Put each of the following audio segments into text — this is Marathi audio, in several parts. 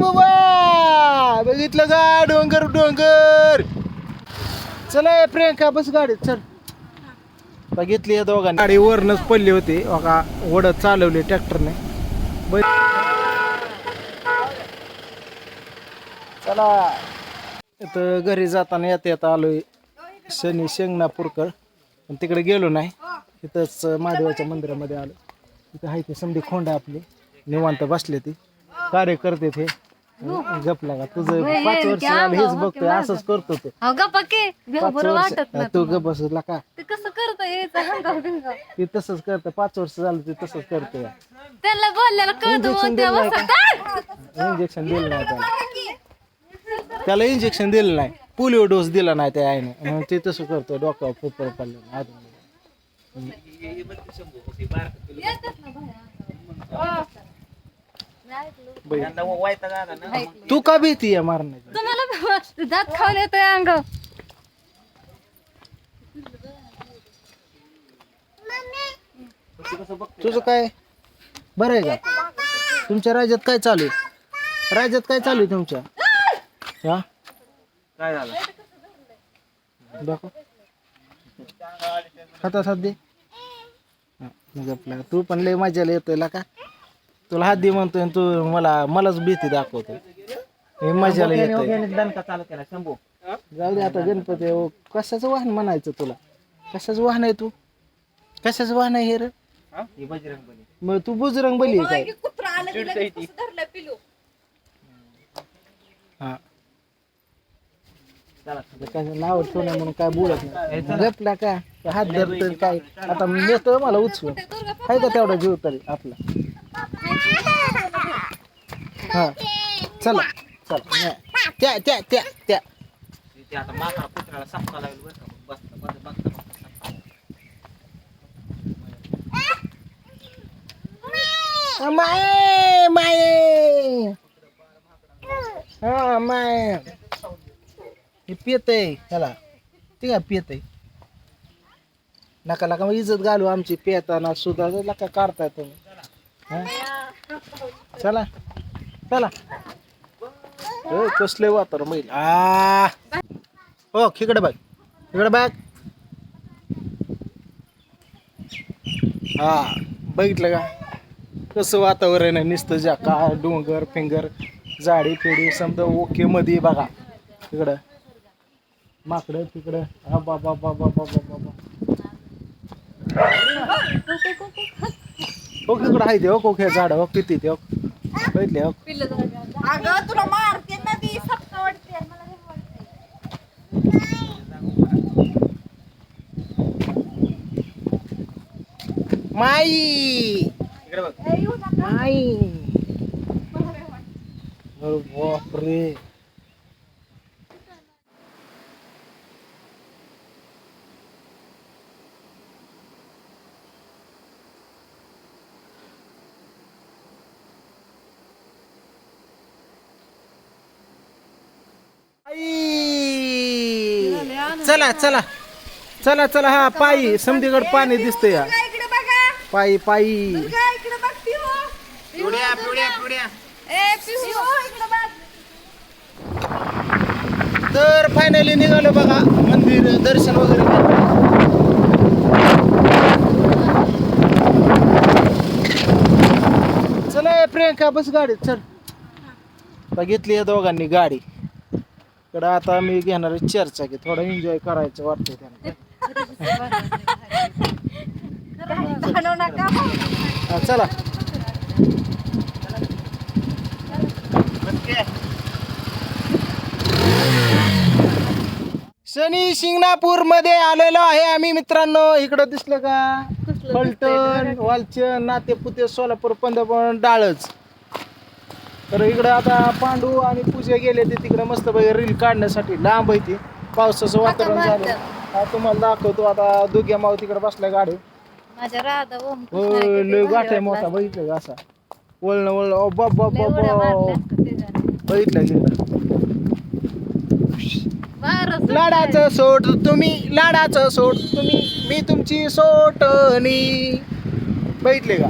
बाबा बघितलं का? डोंगर डोंगर! चला प्रियंका बस गाडीत चल. बघितली या दोघांनी. गाडी वरनच पडली होती. बघा ओढत चालवली ट्रॅक्टरने. चला. इथं घरी जाताना येता येता आलोय शनी शेंगणापूरकर. पण तिकडे गेलो नाही. इथंच महादेवाच्या मंदिरामध्ये आलो. इथं आहे ते समधी खोंड आपली. निवांत बसले ती. कार्यकर्ते ते. गपला का तुझं पाच वर्ष झालं हेच बघतोय असंच करतो ते. अहो गप्पा के पाच बरं वाटत वर्ष नाही तू गप बसला का ते कसं करतं यायचं हंगाव बिंगाव ते तसंच करतं पाच वर्ष झालं ते तसंच करतोय. त्यांना बोलल्याला कळतं Injection मग त्या दिलं. इंजेक्शन दिलं नाही त्याला त्याला इंजेक्शन दिलं नाही. पोलिओ डोस दिला नाही त्या आईने. म्हणून ते तसं करतो डोक्यावर पोपर पडलं तू का भीती आहे मारण्याची? तुम्हाला दात खाऊन येतोय अंगाव तुझं काय? बरं आहे का? तुमच्या राज्यात काय चालू आहे? राज्यात काय चालू आहे तुमच्या? हा? काय झालं? दाखव. दे. हा, मग आपला तू पण लय मजाला येतोय ला का? तुला हात दे म्हणतोय आणि तू मला मलाच भीती दाखवतो हे मजाला येतोय. दणका चालू केला शंभू. जाऊ दे आता गणपती आहे. कशाचं वाहन म्हणायचं तुला? कशाचं वाहन आहे तू? कशाचं वाहन आहे हे रे? ही? बजरंग बली. मग तू बुजरंग बली आहे काय? हा. चला. आता काय नाव ठेवणे म्हणून काय बोलत नाही. गपला का? हात धरत काय? आता मी येतो मला उचलून. आहे का तेवढा जीव तरी आपला? हा. चला. चला. नाही. त्या त्या त्या त्या. ते आता माकडा कुत्र्याला सापका लागेल बरं का. बसता बसता बसता बसता माये माये. हा माय. हे पित आहे त्याला ते काय पित आहे नका नका मग इज्जत घालू आमची पेताना सुद्धा. नका काढताय तुम्ही. हा? चला. चला. ए, कसले वातावरण बैल आ. हो इकडे बघ. इकडे बघ. हा बघितलं का? कसं वातावरण आहे नुसतं ज्या डोंगर फिंगर झाडी फिडी समजा ओके मध्ये बघा. तिकडं माकडं तिकडं. हा बाबा बाबा बाबा बाबा हो इकडं आहे ते हो कोख्या झाड हो किती ते हो. बघितले हो. अगं तुला मारते ना ती सपका वाटते. मला नाही वाटते माई. इकडे बघ. माई. अरे बापरे आई! चला चला. चला चला. हा पायी समधीकडे पाणी दिसतंय. या इकडे बघा. पायी पायी. काय इकडे बघ पिऊ. पिवड्या पिवड्या पिवड्या. ए पिऊ इकडे बघ. तर फायनली निघालो बघा मंदिर दर्शन वगैरे. चला ए, प्रियंका बस गाडीत चल. बघितली या दोघांनी गाडी. कडे आता मी घेणार आहे चर्चा की थोडा एन्जॉय करायचं वाटतंय त्यांना चला. शनी शिंगणापूरमध्ये आलेलो आहे आम्ही मित्रांनो. इकडं दिसलं का? फलटण वालचन नातेपुते सोलापूर पंधरपूर डाळच. तर इकडं आता पांडू आणि पूजा गेले ते तिकडे मस्त रील काढण्यासाठी. लांब आहे ती. पावसाचं वातावरण झालं हा तुम्हाला दाखवतो. आता दुग्या माव तिकडे बसल्या गाडी माझ्या राधा ओम लय गाठ आहे मोठा बघितलं का असा? वळण वळण. बाप बाप बाप. बघितलं तिकडं लाडाचं सोड तुम्ही लाडाचं सोड तुम्ही मी तुमची सोटणी. बघितले का?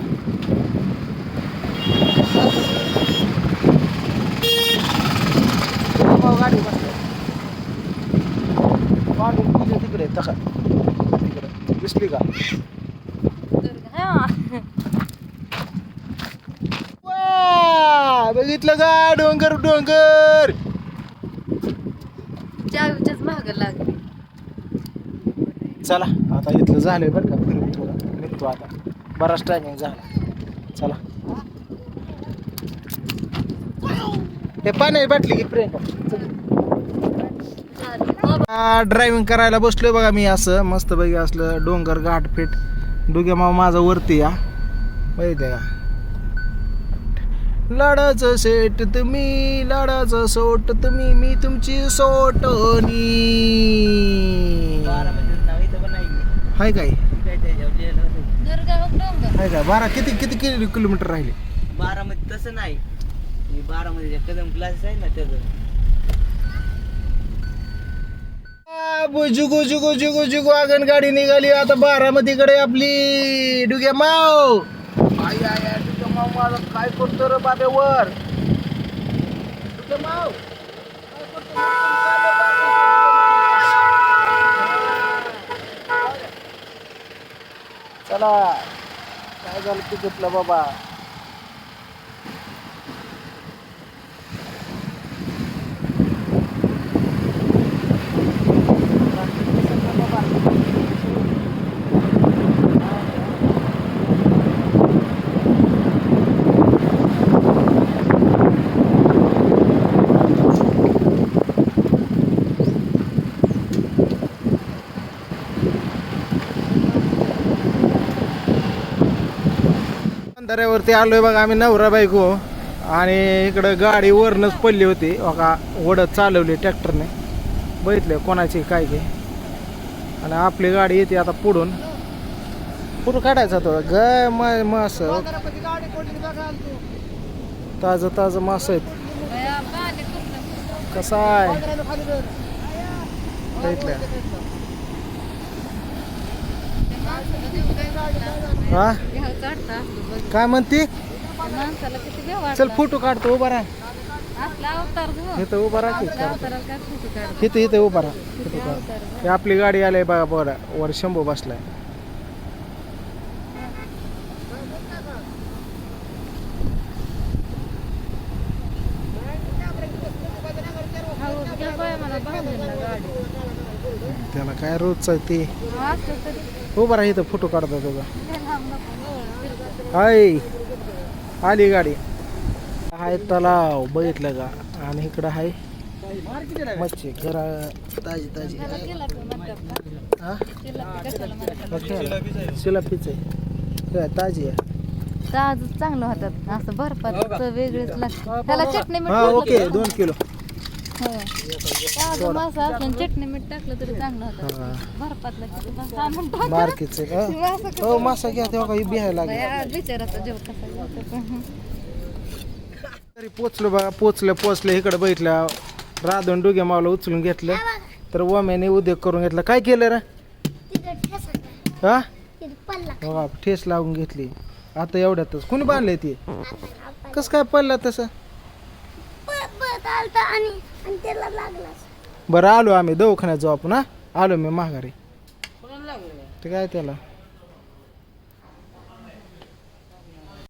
गाडी पांडू तुझ्या तिकडे तका तिकडे. दिसली का? बघितलं का डोंगर डोंगर. चावीच्याच महाग लागली चला आता इथलं झालंय बरं का. फिरून थोडं निघतो आता. बराच टायमिंग झाला. चला. हे पाण्याची बाटली की प्रियंका. ड्रायव्हिंग करायला बसलोय बघा मी असं. मस्त पैकी असलं डोंगर घाट फिट. डुग्या मामा माझा वरती या. माहिती का? लाडाचं सेट तुम्ही लाडाचं सोट तुम्ही मी तुमची सोटनी हाय काय? काय? हाय बारा किती किती किलो किलोमीटर राहिले? बारामती तसं नाही. मी बारामतीच्या कदम क्लासेस आहे ना त्याचं. जुगू जुगू जुगू जुगू आगन गाडी निघाली. आता बारामतीकडे आपली डुग्या माव. आई आई आई डुग्या माव माझा काय करतो रे बाब्यावर डुग्या माव काय करतो रे? चाललं बाकीचं डुग्या माव. चला काय झालं तिकीटलं बाबा? अंधाऱ्यावरती आलोय बघा आम्ही नवरा बायको. आणि इकडं गाडी वरनच पडली होती. बघा ओढत चालवली ट्रॅक्टरने. बघितलं कोणाची काय काय आणि आपली गाडी येते आता पुढून. पुढं काढायचा तो ग मास. ताजं ताजं मास आहेत. कसा आहे? बघितलं हा. काय म्हणते चल. फोटो काढतो उभा राहा. इथं उभा राहा. इथं इथं उभा राहा. हे आपली गाडी आली बघा बघा वर शंभू बसलाय हाऊस घ्या बाया मला भाऊजींना गाडी. त्याला. काय रोजचं आहे ते? उभा राहा इथं फोटो काढता तुझा. हो, हाय. आली गाडी. हाय तलाव बघितलं का? आणि इकडं हाय मच्छी. घरा ताजी ताजी? हा? शिलापीच आहे. ताजी आहे? ताजच चांगलं होतात. असं बर्फात वेगळीच लागतं. त्याला चटणी हा ओके दोन किलो. हो. ताजं मासा असून चटणी मीठ टाकलं तरी चांगलं होतं. हा. बर्फातलं किती मासा आणून टाका. मार्केटच का? हो मासा घ्या तेव्हा काही बिहायला लागेल. बया, बिचाराचा जीव कसा जातो. तरी पोचलो बघा पोचलं पोचलं इकडे बैठल्या राधून डुग्या मावला उचलून घेतलं. तर ओम्याने उद्योग करून घेतला. काय केलं रे? हा? बाबा ठेस लावून घेतली. आता एवढ्यातच. कुणी बांधले ते? कस काय पडला तसं? बरं आलो आम्ही दवाखान्यात जाऊ आपण हा? आलो मी माघारी. ते काय त्याला?